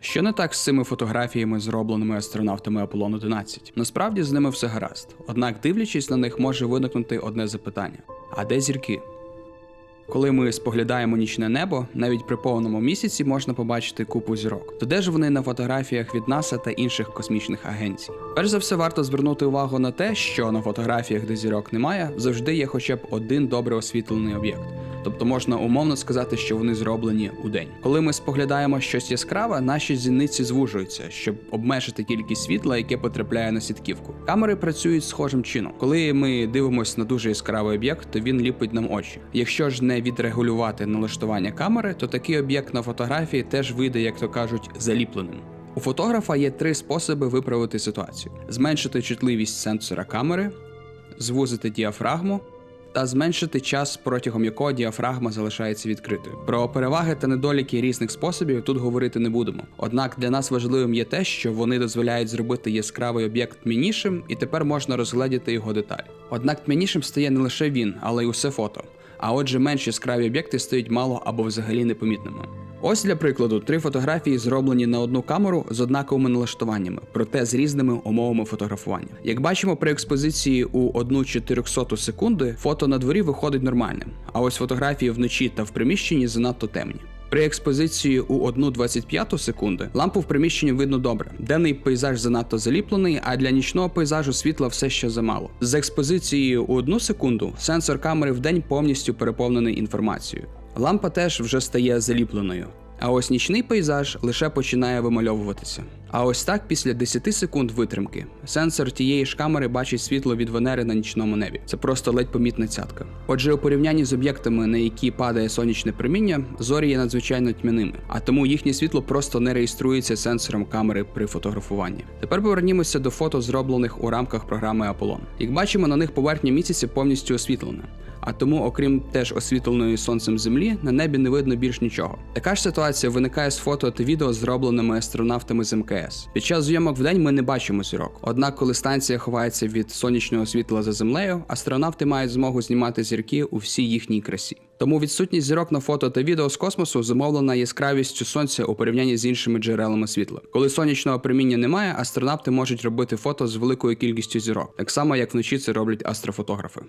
Що не так з цими фотографіями, зробленими астронавтами Аполлон 11? Насправді з ними все гаразд. Однак, дивлячись на них, може виникнути одне запитання: а де зірки? Коли ми споглядаємо нічне небо, навіть при повному місяці можна побачити купу зірок. То де ж вони на фотографіях від НАСА та інших космічних агенцій? Перш за все, варто звернути увагу на те, що на фотографіях, де зірок немає, завжди є хоча б один добре освітлений об'єкт. Тобто можна умовно сказати, що вони зроблені у день. Коли ми споглядаємо щось яскраве, наші зіниці звужуються, щоб обмежити кількість світла, яке потрапляє на сітківку. Камери працюють схожим чином. Коли ми дивимося на дуже яскравий об'єкт, то він ліпить нам очі. Якщо ж не відрегулювати налаштування камери, то такий об'єкт на фотографії теж вийде, як то кажуть, заліпленим. У фотографа є три способи виправити ситуацію: зменшити чутливість сенсора камери, звузити діафрагму та зменшити час, протягом якого діафрагма залишається відкритою. Про переваги та недоліки різних способів тут говорити не будемо. Однак для нас важливим є те, що вони дозволяють зробити яскравий об'єкт тьмянішим, і тепер можна розгледіти його деталі. Однак тьмянішим стає не лише він, але й усе фото. А отже, менш яскраві об'єкти стають мало або взагалі непомітними. Ось для прикладу, три фотографії зроблені на одну камеру з однаковими налаштуваннями, проте з різними умовами фотографування. Як бачимо, при експозиції у 1 400 секунди фото на дворі виходить нормальним, а ось фотографії вночі та в приміщенні занадто темні. При експозиції у 1 25 секунди лампу в приміщенні видно добре. Денний пейзаж занадто заліплений, а для нічного пейзажу світла все ще замало. З експозицією у 1 секунду сенсор камери в день повністю переповнений інформацією. Лампа теж вже стає заліпленою. А ось нічний пейзаж лише починає вимальовуватися. А ось так після 10 секунд витримки сенсор тієї ж камери бачить світло від Венери на нічному небі. Це просто ледь помітна цятка. Отже, у порівнянні з об'єктами, на які падає сонячне проміння, зорі є надзвичайно тьмяними, а тому їхнє світло просто не реєструється сенсором камери при фотографуванні. Тепер повернімося до фото, зроблених у рамках програми Аполлон. Як бачимо, на них поверхня місяця повністю освітлена. А тому, окрім теж освітленої сонцем землі, на небі не видно більш нічого. Така ж ситуація виникає з фото та відео, зробленими астронавтами з МКС. Під час зйомок вдень ми не бачимо зірок. Однак, коли станція ховається від сонячного світла за землею, астронавти мають змогу знімати зірки у всій їхній красі. Тому відсутність зірок на фото та відео з космосу зумовлена яскравістю сонця у порівнянні з іншими джерелами світла. Коли сонячного проміння немає, астронавти можуть робити фото з великою кількістю зірок, так само як вночі це роблять астрофотографи.